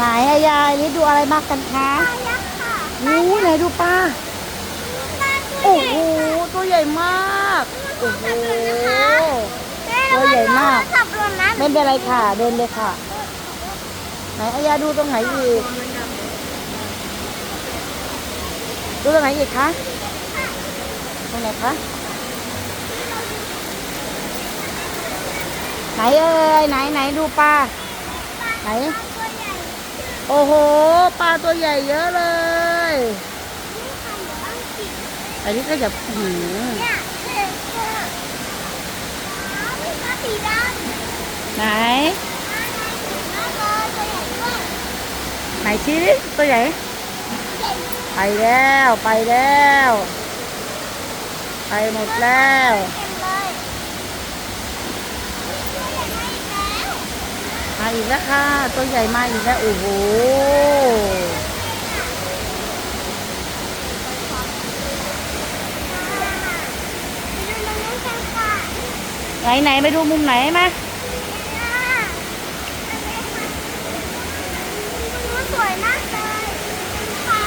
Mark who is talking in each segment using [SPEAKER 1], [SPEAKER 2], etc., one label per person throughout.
[SPEAKER 1] ไหนอายายนี่ดูอะไรมากกันคะ
[SPEAKER 2] ปลายักษ์ค่ะ
[SPEAKER 1] อู้ไหนดูปลา
[SPEAKER 2] ปลาตัว
[SPEAKER 1] โอ้
[SPEAKER 2] ใหญ่
[SPEAKER 1] โหตัวใหญ่มากโอ้โห
[SPEAKER 2] แม่
[SPEAKER 1] ตัวใหญ่มาก
[SPEAKER 2] สับหล่นนะ
[SPEAKER 1] ไม่เป็นไรค่ะ เดินเลยค่ะ ไหนอายาดูตรงไหนอีก ดูตรงไหนอีกคะตรงไหนคะไหนเอ่ยไหนไหนดูปลาไหน
[SPEAKER 2] ตัวใหญ่
[SPEAKER 1] โอ้โห ปลาตัวใหญ่เยอะเลย
[SPEAKER 2] อั
[SPEAKER 1] นนี้ก็จะหืม
[SPEAKER 2] เนี่ยเท่ๆอ้าวมีปลาสีด
[SPEAKER 1] ไหน
[SPEAKER 2] ปลาในสีดำเลยตัวใหญ่ด้วย
[SPEAKER 1] ไหนชี้ดิตัวใหญ่
[SPEAKER 2] เก่
[SPEAKER 1] ไปแล้ว ไปแล้ว ไปหมดแล้ว
[SPEAKER 2] เต็มเลยมีตัวใหญ่มาอีกแล้ว
[SPEAKER 1] มา อีกแล้วค่ะ ตัวใหญ่มาอีกแล้ว โอ้โห
[SPEAKER 2] ไปดูตรงนู้นกันค่ะ
[SPEAKER 1] ไหนไหนไปดูมุมไหนมา
[SPEAKER 2] สวยมากเลยค่ะ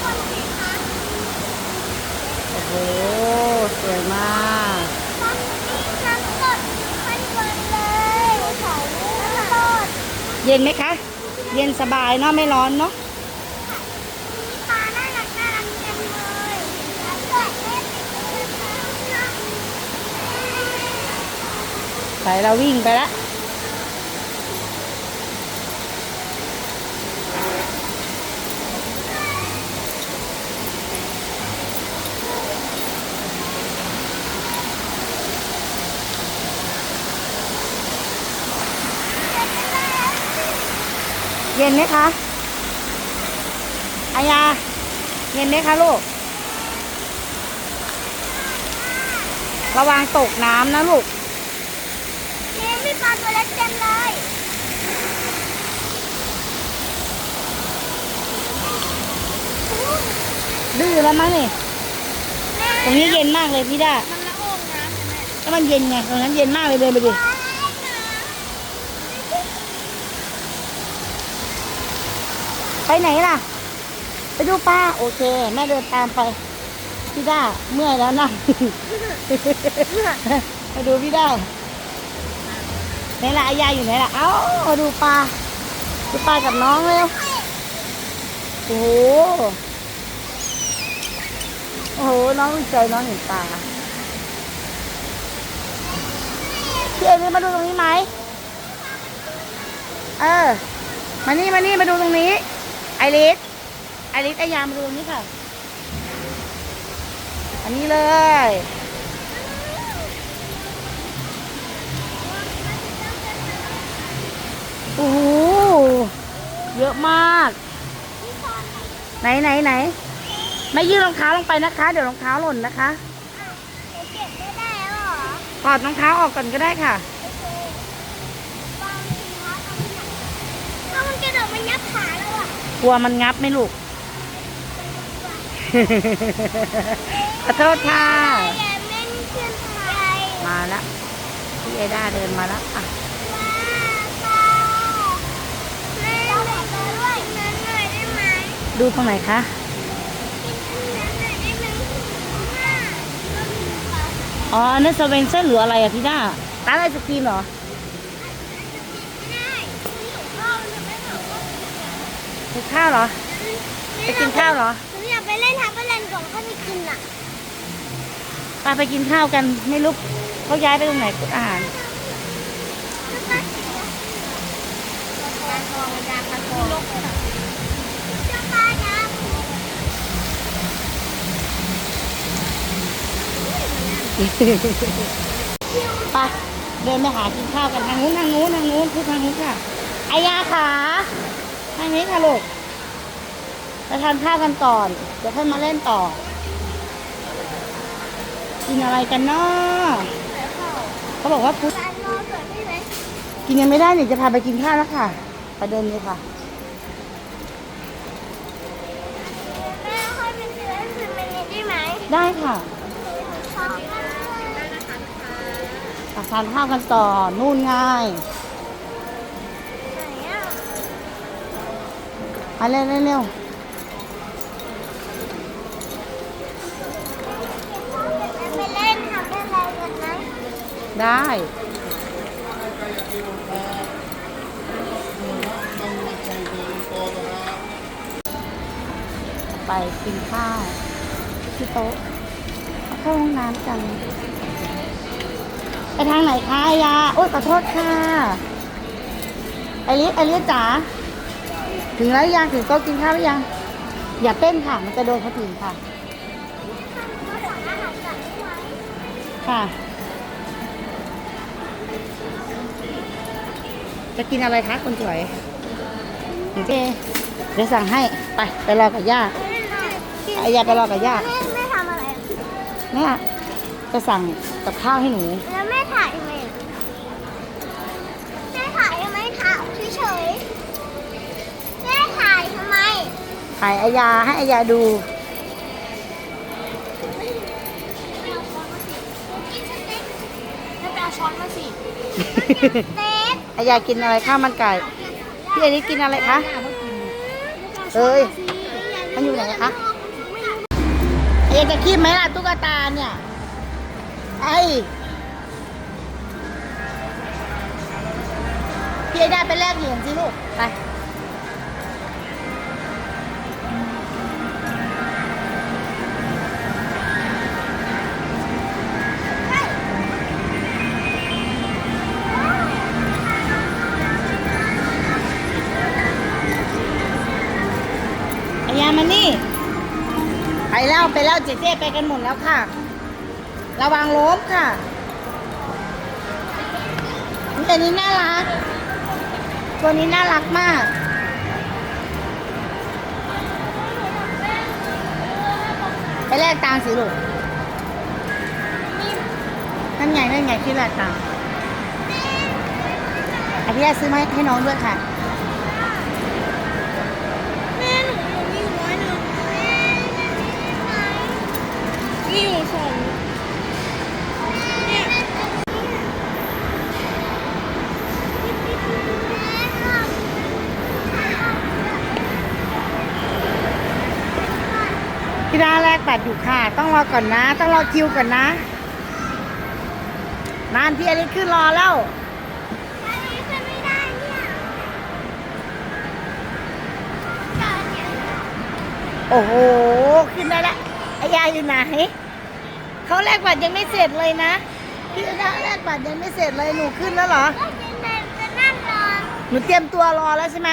[SPEAKER 2] คนสิคะ
[SPEAKER 1] โอ้โห สวยมาก
[SPEAKER 2] ตอนนี้น้ำสดมันเปิดเลยเขาน้ำสด
[SPEAKER 1] เย็นไหมคะ เย็นสบายเนาะไม่ร้อนเนาะ
[SPEAKER 2] ปลาน่ารักน่ารักเต็มเลยแล้วเล่นติดเลยค่ะ
[SPEAKER 1] ไปเราวิ่งไปละ เย็นไหมคะอายาเย็นไหมคะลูก ระวังตกน้ำนะลูก
[SPEAKER 2] นี่มีปลาตัวเล็กเต็มเลย
[SPEAKER 1] ดื้อแล้วมั้งนี่ ตรงนี้เย็นมากเลยพี่ด้า
[SPEAKER 2] มันละโองน้ำใช่ไหม
[SPEAKER 1] ก็มันเย็นไง ตรงนั้นเย็นมากเลยเดินไปดิ ไปไหนล่ะ ไปดูป้า โอเค แม่เดินตามไป พี่ด้าเมื่อยแล้วนะมาดูพี่ด้าไหนล่ะอายาอยู่ไหนล่ะ เอ้ามาดูปลาดูปลากับน้องเร็วโอ้โหโอ้โห น้องดีใจน้องเห็นปลาพี่เอ็มมาดูตรงนี้ไหม เออ มานี่ มานี่ มาดูตรงนี้ไอริสไอริสไอยามาดูนี้ค่ะ อันนี้เลย โอ้โห เยอะมาก ไหนไหนไหน ไม่ยื่นรองเท้าลงไปนะคะ เดี๋ยวรองเท้าหล่นนะคะ
[SPEAKER 2] เก็บไม่ได้แล้วเหรอ
[SPEAKER 1] ถอดรองเท้าออกก่อนก็ได้ค่ะ
[SPEAKER 2] ถ้ามันกระโดดมันยับขาแล้วอะ
[SPEAKER 1] กลัวมันงับไหมลูก ขอโทษค่ะ
[SPEAKER 2] อย่าเล่นขึ้นไป
[SPEAKER 1] มาละพี่ไอด้าเดินมาแล้วอะ
[SPEAKER 2] ว้าวค่ะแม่ขอด้วยนั้นหน่อยได้ไหม
[SPEAKER 1] ดูตรงไหนคะ
[SPEAKER 2] กินนั้นหน่อยได้ไหมว่า
[SPEAKER 1] อ๋อนั่นสเวนเซนหรืออะไรอะพี่ด้าร้านไอศครีมเหรอ
[SPEAKER 2] ไม่ได้นี่พ่อจะไม่บอกว่า
[SPEAKER 1] กินข้าวเหรอ ไปกินข้าวเหรอ
[SPEAKER 2] หนูอยากไปเล่นทับเบิลเลนก่อนค่อยไปกินอะ
[SPEAKER 1] ไปไปกินข้าวกันไม่รู้เขาย้ายไปตรงไหนอาหาร
[SPEAKER 2] การทองยาคันทองเจ้าป้านะ
[SPEAKER 1] ไปเดินไปหากินข้าวกันทางนู้นทางนู้นทางนู้นคือทางนู้นค่ะอายาขา ทางนี้ค่ะลูกไปทานข้าวกันก่อน เดี๋ยวค่อยมาเล่นต่อ กินอะไรกันเนาะเขาบอกว่าพุธ
[SPEAKER 2] ร้านรอสวยได้ไหม
[SPEAKER 1] กินยังไม่ได้เนี่ยจะพาไปกินข้าวแล้วค่ะ ไปเดินเลยค่ะ
[SPEAKER 2] แม่ค่อยไปซื้อให้ซื้อมันนี้ได้ไหม
[SPEAKER 1] ได้ค่ะ
[SPEAKER 2] ขอบคุณค่ะ
[SPEAKER 1] มาทานข้าวกันต่อนู่นไง่าย มาเร็วเร็วเร็ว
[SPEAKER 2] ไปเล่นทำอะไรกันไหม
[SPEAKER 1] ได้ไปกินข้าวที่โต๊ะเข้าห้องน้ำกัน ไปทางไหนคะอายาโอ๊ยขอโทษค่ะไอริสไอริสจ๋า ถึงแล้วยังถึงโต๊ะกินข้าวหรือยัง อย่าเต้นค่ะ มันจะโดนคนอื่นค่ะ
[SPEAKER 2] เขาสั่งอาหารก่อนได้ไหม
[SPEAKER 1] ค่ะ จะกินอะไรคะคนสวยโอเคเดี๋ยวสั่งให้ไปไปรอกับย่าอายาไปรอกับย่า
[SPEAKER 2] แม่แม่ทำอะไรอะ
[SPEAKER 1] เนี่ยจะสั่งกับข้าวให้หนู
[SPEAKER 2] แล้วแม่ถ่ายทำไม ถ่าย
[SPEAKER 1] อายาให้อายาดู
[SPEAKER 2] แล้วไปเอาช้อนมาสิเต๊ก
[SPEAKER 1] อายากินอะไรข้าวมันไก่ พี่อันนี้กินอะไรคะ เอ้ย มันอยู่ไหนอะคะอายาจะคีบไหมล่ะตุ๊กตาเนี่ย ไอพี่ไอ้ได้ไปแลกเหรียญสิลูก ไป ไปแล้วเจ๊เจไปกันหมดแล้วค่ะ ระวังล้มค่ะตัวนี้น่ารัก ตัวนี้น่ารักมาก ไปแลกตังสิลูกนั่นไงนั่นไงที่แลกตังอภิญาซื้อมาให้น้องด้วยค่ะ
[SPEAKER 2] มีอยู่สองเนี่ย
[SPEAKER 1] พี่ดาแลกบัตรอยู่ค่ะ ต้องรอก่อนนะ ต้องรอคิวก่อนนะ นานพี่อลิสขึ้นรอแล้ว
[SPEAKER 2] อันนี้ขึ้นไม่ได้เนี่ยจอดเนี่ย
[SPEAKER 1] โอ้โห ขึ้นได้แล้วไอ้ยายอยู่ไหน เขาแลกบัตรยังไม่เสร็จเลยนะพี่ดาแลกบัตรยังไม่เสร็จเลยหนูขึ้นแล้วเหรอ
[SPEAKER 2] ก็จะเดินจะนั่งรอ
[SPEAKER 1] หนูเตรียมตัวรอแล้วใช่ไหม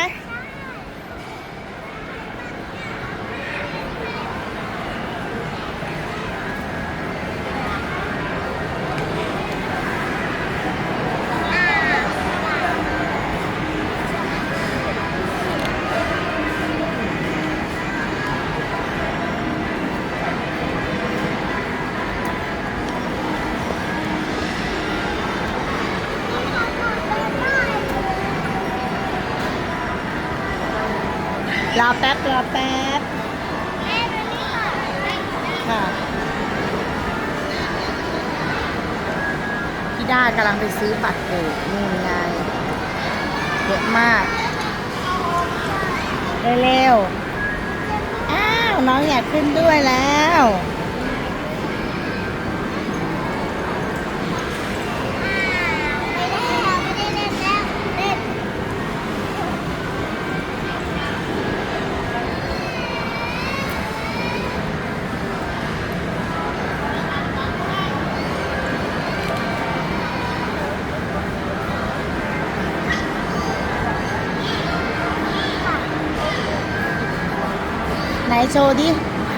[SPEAKER 1] โชว์ดิ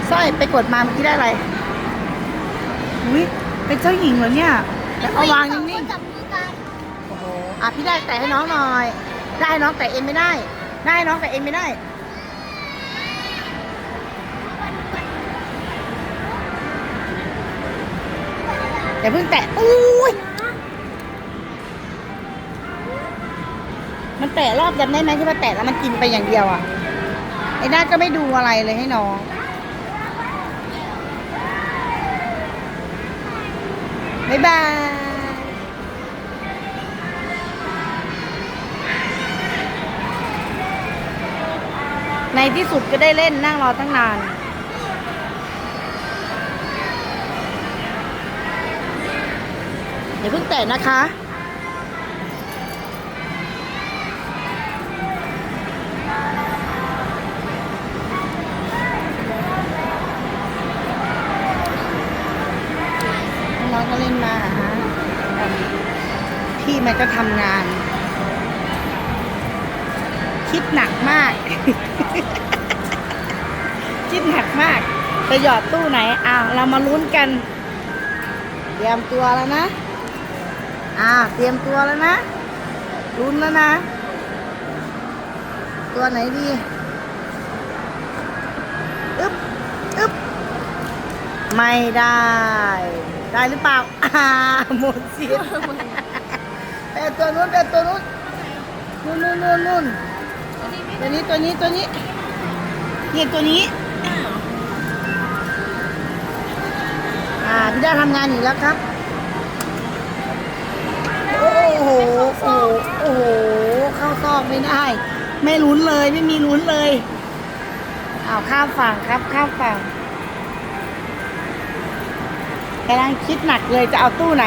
[SPEAKER 1] สร้อยไปกดมาเมื่อกี้ได้อะไรอุ้ยเป็นเจ้าหญิงเหรอเนี่ยแต่เอาวางนิ่ง
[SPEAKER 2] จับมือกัน
[SPEAKER 1] ๆโอ้โหอะพี่ได้แต่ให้น้องหน่อย ได้น้องแต่เองไม่ได้ ได้น้องแต่เองไม่ได้อย่าเพิ่งแตะอุ้ยมันแตะรอบจำได้ไหมที่ว่าแตะแล้วมันกินไปอย่างเดียวอะ ไอ้นาก็ไม่ดูอะไรเลยให้น้อง บ๊ายบายในที่สุดก็ได้เล่นนั่งรอตั้งนาน เดี๋ยวเพิ่งแตะนะคะ ก็ทำงาน คิดหนักมาก คิดหนักมากจะหยอดตู้ไหนอ้าวเรามาลุ้นกัน เตรียมตัวแล้วนะอ้าวเตรียมตัวแล้วนะลุ้นแล้วนะ ตัวไหนดีอึ๊บอึ๊บไม่ได้ ได้หรือเปล่าอ่าหมดสิทธิ์แต่ตัวนู้นแต่ตัวนู้นนู่นนู่นนู่นนู่นตัวนี้ตัวนี้ตัวนี้เนี่ยตัวนี้ อ่าพี่ด้าทำงานอยู่แล้วครับโอ้โหโอ้โห โอ้โห เข้าซอกไม่ได้ ไม่ลุ้นเลยไม่มีลุ้นเลยอ้าวข้ามฝั่งครับข้ามฝั่งกำลังคิดหนักเลยจะเอาตู้ไหน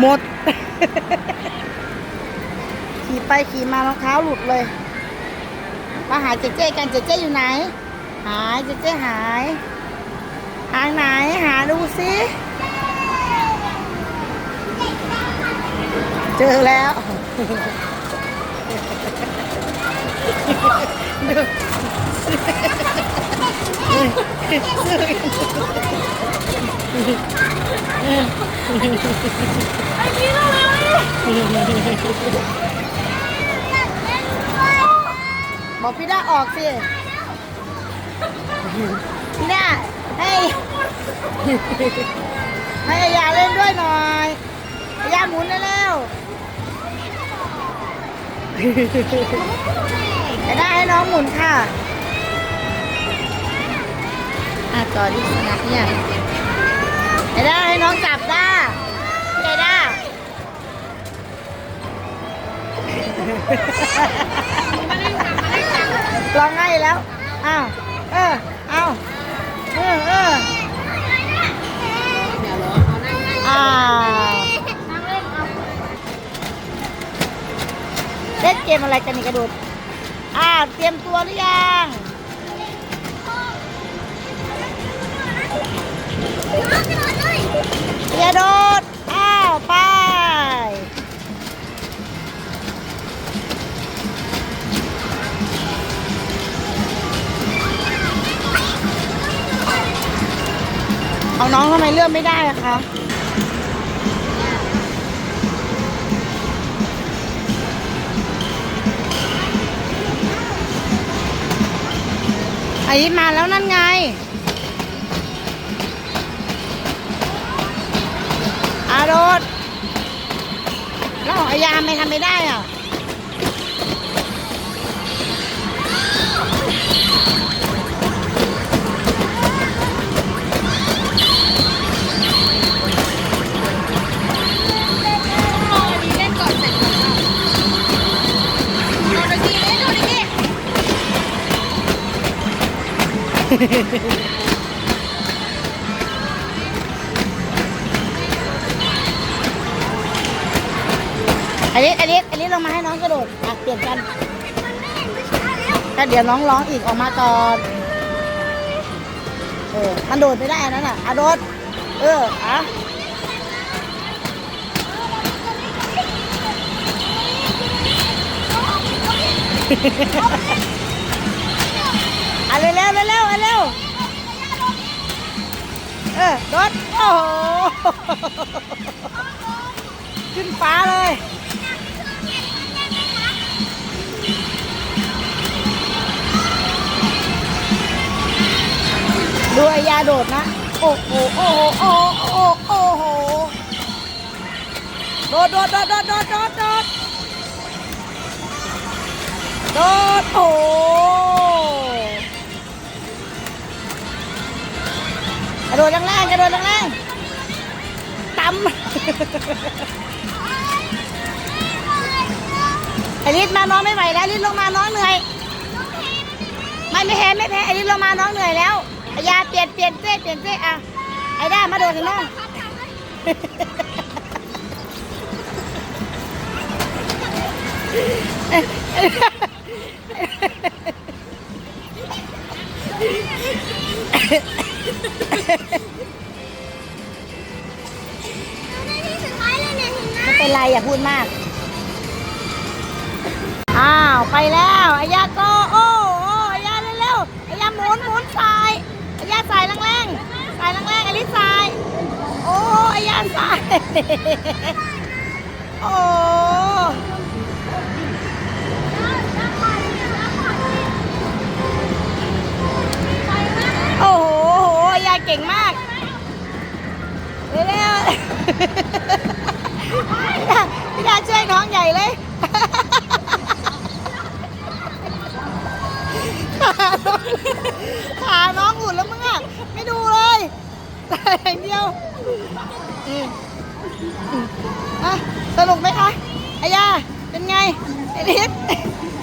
[SPEAKER 1] หมด ขี่ไปขี่มารองเท้าหลุดเลย มาหาเจ๊เจ๊กันเจ๊เจ๊อยู่ไหน หายเจ๊เจ๊หายทางไหนหาดูสิเจอแล้ว บอกพี่ด้าออกสิพี่ด้าให้ให้อายาเล่นด้วยหน่อยอายาหมุนได้แล้วจะได้ให้น้องหมุนค่ะอะต่อที่สนับเนี่ยจะได้ให้น้องจับ ลองง่ายแล้ว อ้าว เออ เอาเออเอออ่าเล่นเกมอะไรกันนี่กระโดดอ่าเตรียมตัวหรือยังอย่าโดด เอาน้องทำไมเลื่อนไม่ได้อะคะไอ้มาแล้วนั่นไง อาโดดแล้วขอายาไม่ทำไม่ได้อะ อันนี้อันนี้อันนี้เรามาให้น้องกระโดดอะเปลี่ยนกันก็เดี๋ยวน้องร้องอีกออกมาก่อนเออมันโดดไม่ได้อันนั้นอะอะโดด เอออะอะเร็วเร็วเร็วเร็วเร็ว ออโดดโอ้โหขึ้นฟ้าเลยด้วยยาโดดนะ โอ้โหโอ้โหโอ้โหโอ้โหโดดโดดโดดโดดโดดโดดโดดโอ้ กระโดดแรงๆกระโดดแรงๆต่ำไอริสมาน้องไม่ไหวแล้วริสลงมาน้องเหนื่อยไม่ไม่แพ้ไม่แพ้ไอ้นี่ลงมาน้องเหนื่อยแล้วยาเปลี่ยนเปลี่ยนเจ๊เปลี่ยนเจ๊อะไอ้ด้ามาโดดถึงน้อง
[SPEAKER 2] ใเนี่ยเห็นไหม
[SPEAKER 1] ไม่เป็นไรอย่าพูดมาก อ้าวไปแล้วอายาโกโอ้โอ้อายาเร็วๆอายาหมุนหมุนสายอายาสายแรงๆสายแรงๆอลิสายโอ้อายาสายโอ้โอ้โหโอ้โหยาเก่งมากเร็วๆ พี่ดาช่วยน้องใหญ่เลยขาน้องหุ่นแล้วมึงอะไม่ดูเลยแต่อย่างเดียวอะสนุกไหมคะไอายาเป็นไงไอริส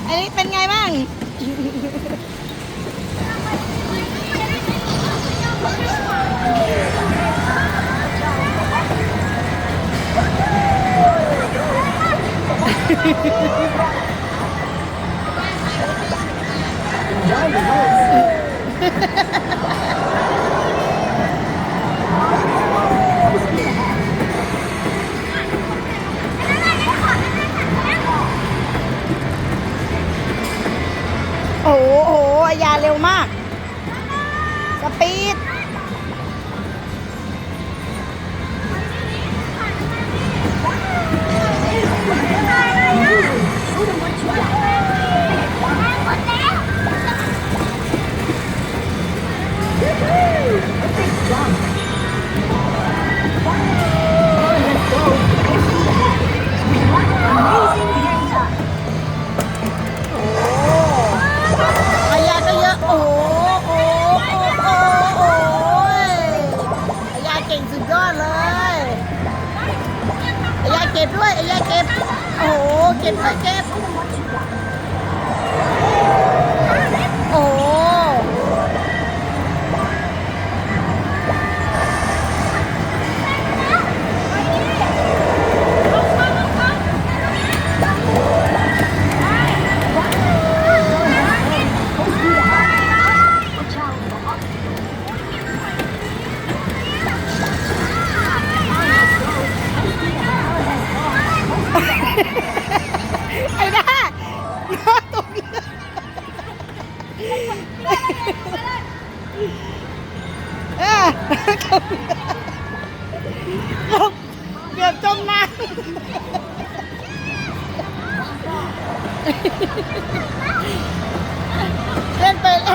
[SPEAKER 1] ไอริสเป็นไงบ้าง ตกเรือเกือบจมน้ำเล่นไปเ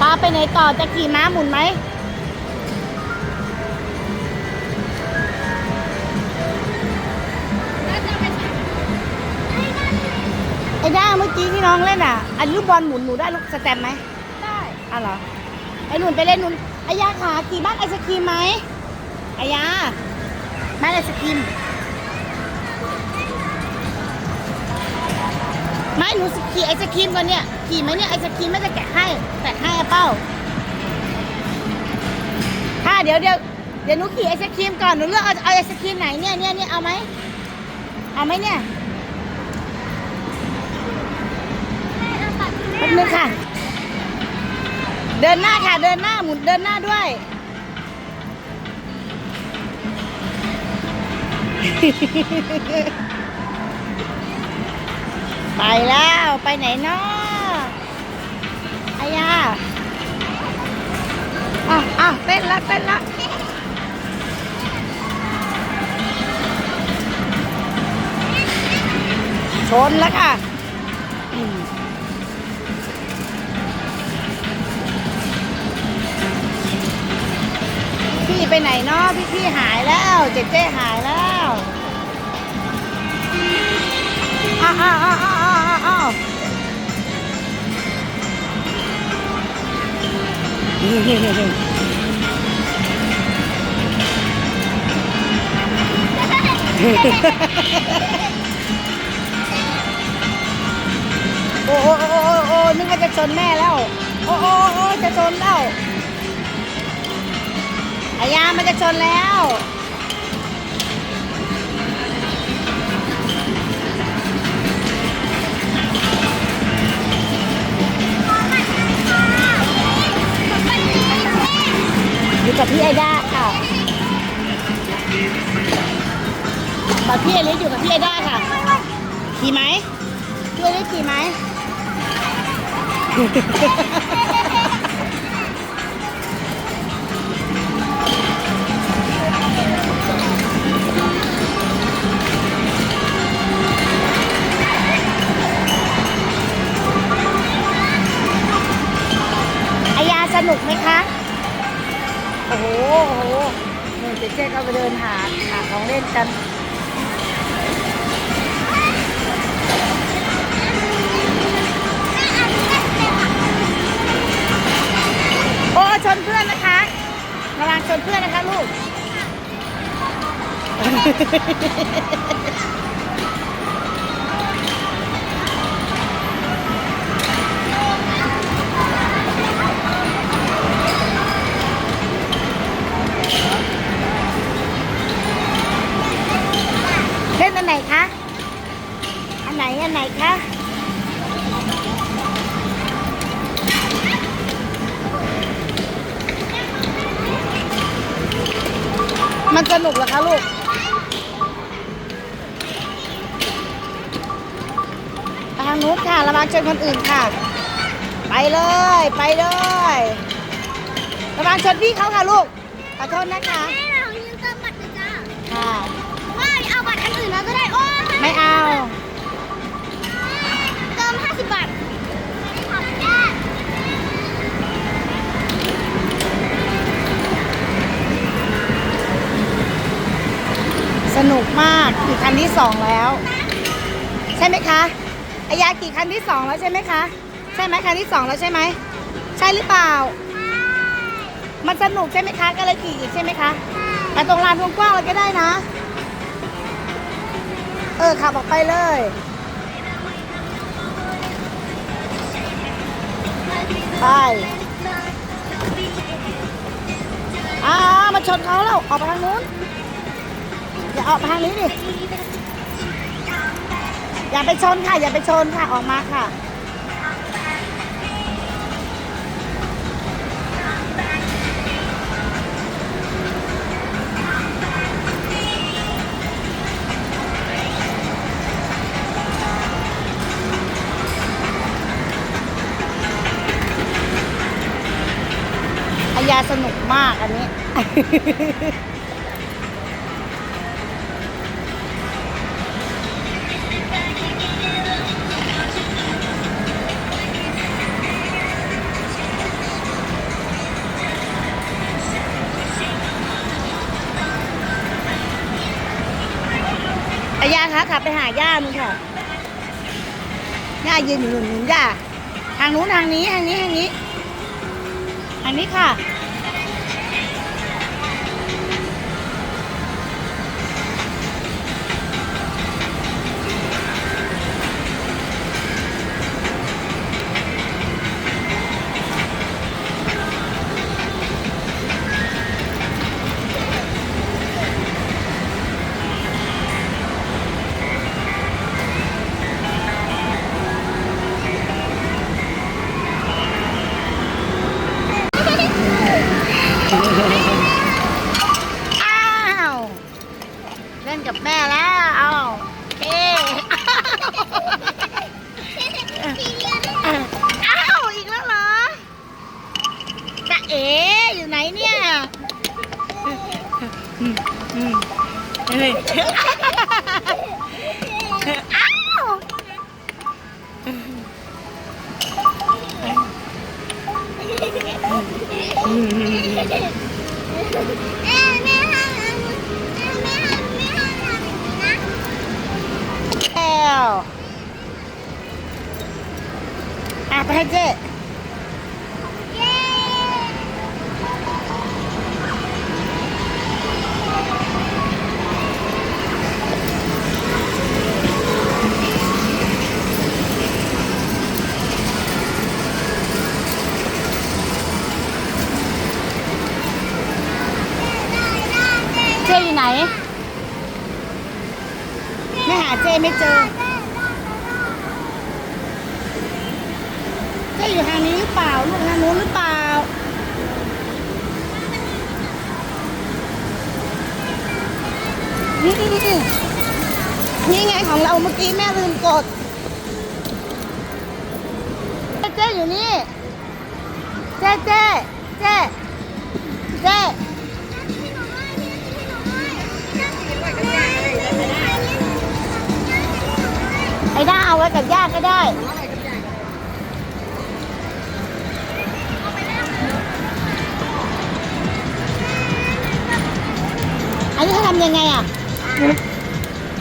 [SPEAKER 1] ปาไปไหนต่อจะขี่ม้าหมุนไหมไอ้ด้าเมื่อกี้ที่น้องเล่นอะ อันลูกบอลหมุนหนูได้ลูกสแตมป์ไหมได้อะเหรอไอ้หนุนไปเล่นหนุนอายาขาขี่บ้านไอศครีมไหม อายาบ้านไอศครีมไม่หนูขี่ไอศครีมก่อนเนี่ยขี่ไหมเนี่ยไอศครีมไม่จะแกะให้แกะให้อะเป้าค่ะเดี๋ยวเดี๋ยวเดี๋ยวหนูขี่ไอศครีมก่อนหนูเลือกเอาเอาไอศครีมไหนเนี่ยเนี่ยเนี่ยเอาไหมเอาไหมเนี่ยแป๊บนึงค่ะ เดินหน้าค่ะเดินหน้าหมุนเดินหน้าด้วย ไปแล้วไปไหนเนาะอายาอะอะเต้นละเต้นละชนแล้วค่ะ พี่ๆไปไหนเนาะพี่ๆหายแล้วเจ๊เจ๊หายแล้วอ้าวอ้าวอ้าวอ้าวอ้าวอ้าวโอ้โอ้โอ้โอ้โอ้นึกว่าจะชนแม่แล้ว โอ้โอ้โอ้จะชนแล้ว อายามันจะชนแล้วอยู่กับพี่ไอด้าค่ะกับพี่ไอริสอยู่กับพี่ไอด้าค่ะ ขี่ไหมพี่ไอริสขี่ไหม เจ๊เจ๊ก็ไปเดินหาหาของเล่นกันโอ้ชนเพื่อนนะคะระวังชนเพื่อนนะคะลูก ค่ะระวังชนคนอื่นค่ะ ไปเลย ไปเลยระวังชนพี่เขาค่ะลูก ขอโทษนะคะ
[SPEAKER 2] แม่เรายืนเติมบัตรเลยจ้า
[SPEAKER 1] ค่ะ
[SPEAKER 2] ว่าเอาบัตรอันอื่นแล้วก็ได้ โอ้ย
[SPEAKER 1] ไม่เอา
[SPEAKER 2] เติม50บาทขอบคุณแม่
[SPEAKER 1] สนุกมากกี่คันที่สองแล้ว ใช่ไหมคะ อายากี่คันที่สองแล้วใช่ไหมคะ ใช่ไหมคันที่สองแล้วใช่ไหม ใช่หรือเปล่า มันสนุกใช่ไหมคะก็เลยขี่อีกใช่ไหมคะไปตรงลานกว้างๆเลยก็ได้นะ เออขับออกไปเลยไปอ้าวมาชนเขาแล้วออกไปทางนู้นอย่าออกไปทางนี้ดิ อย่าไปชนค่ะ อย่าไปชนค่ะ ออกมาค่ะอายาสนุกมากอันนี้ ไปหาย่ามึงค่ะย่ายืนอยู่หนุนหนุนย่าทางนู้นทางนี้ทางนี้ทางนี้ทางนี้ค่ะ ไม่เจอ อันนี้เขาทำยังไงอะ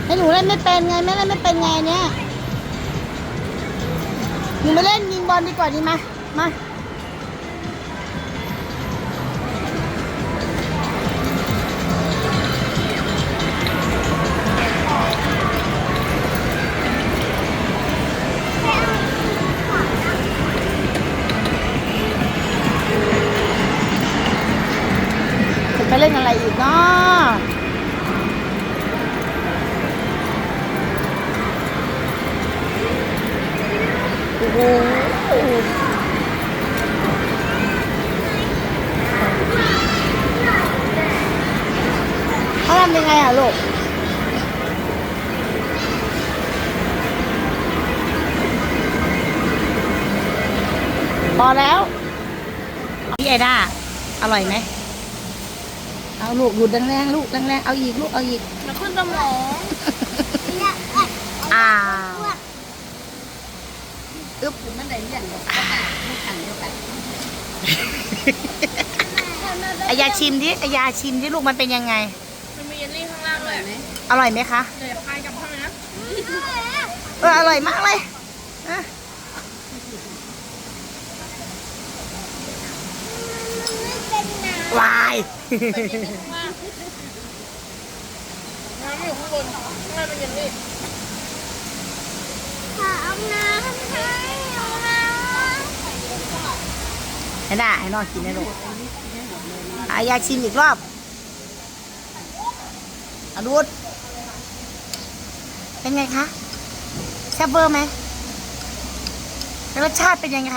[SPEAKER 1] ให้หนูเล่นไม่เป็นไงแม่เล่นไม่เป็นไงเนี่ยหนูไปเล่นยิงบอลดีกว่าดีมามา อแล้วพี่ไอด้าอร่อยไหมเอาลูกหยุดแรงๆลูกแรงๆเอาอีกลูกเอาอีก
[SPEAKER 2] มันขึ้นสมอง
[SPEAKER 1] อ้าว
[SPEAKER 3] อึ๊บมันได้เลี่ยนกับกระต่ายมันขันเดียวกัน
[SPEAKER 1] อายาชิมดิอายาชิมดิลูกมันเป็นยังไง
[SPEAKER 3] มันมีเยลลี่ข้างล่างเลยไหม
[SPEAKER 1] อร่อยไหมคะ
[SPEAKER 3] เดี๋ยวพายกลับเข้าไปนะ
[SPEAKER 1] เอออร่อยมากเลยอะ
[SPEAKER 2] เป็นน้
[SPEAKER 1] วาย
[SPEAKER 3] น้ำอยู่ข้างบนข้างล่างเป็นเยลลี่ำ
[SPEAKER 2] ขอเอาน้ำให้เอาน้
[SPEAKER 1] ให้ได้ให้นอนกินนะลูกอายาชิมอีกรอบอะดูดเป็นไงคะแซ่บเบอร์ไหมรสชาติเป็นยังไง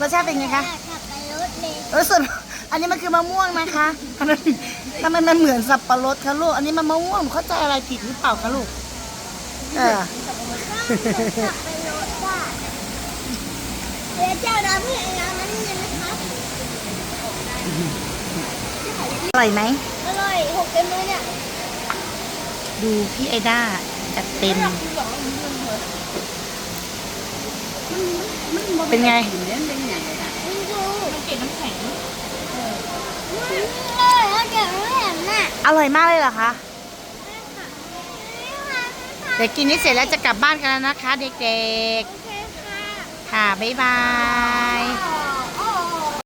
[SPEAKER 1] รสชาติเป็นไงคะ
[SPEAKER 2] ขับไปรถเลย
[SPEAKER 1] เออส่วน อันนี้มันคือมะม่วงนะคะอันนั้นทำไมมันเหมือนสับปะรดคะลูก อันนี้มันมะม่วงหนูเข้าใจอะไรผิดหรือเปล่าคะลูกเออ
[SPEAKER 2] ขับไปรถว่ะเดี๋ยวเจ้าน้ำให้น้ำนั้นยังนะครับ
[SPEAKER 1] อร่อยไหม
[SPEAKER 2] อร่อยหกเต็มเลยเนี่ย
[SPEAKER 1] ดูพี่ไอด้าจัดเต็ม เป็นไง
[SPEAKER 3] เลี่ยนเป็นอย่างไรนะ
[SPEAKER 2] มันดู
[SPEAKER 3] มันเกล็ดน้ำแข็ง
[SPEAKER 1] อร่อยมากเลยเหรอคะเดี๋ยวกินนี้เสร็จแล้วจะกลับบ้านกันแล้วนะคะ เด็ก
[SPEAKER 2] โอเคค่ะ
[SPEAKER 1] ๆค่ะ บ๊ายบาย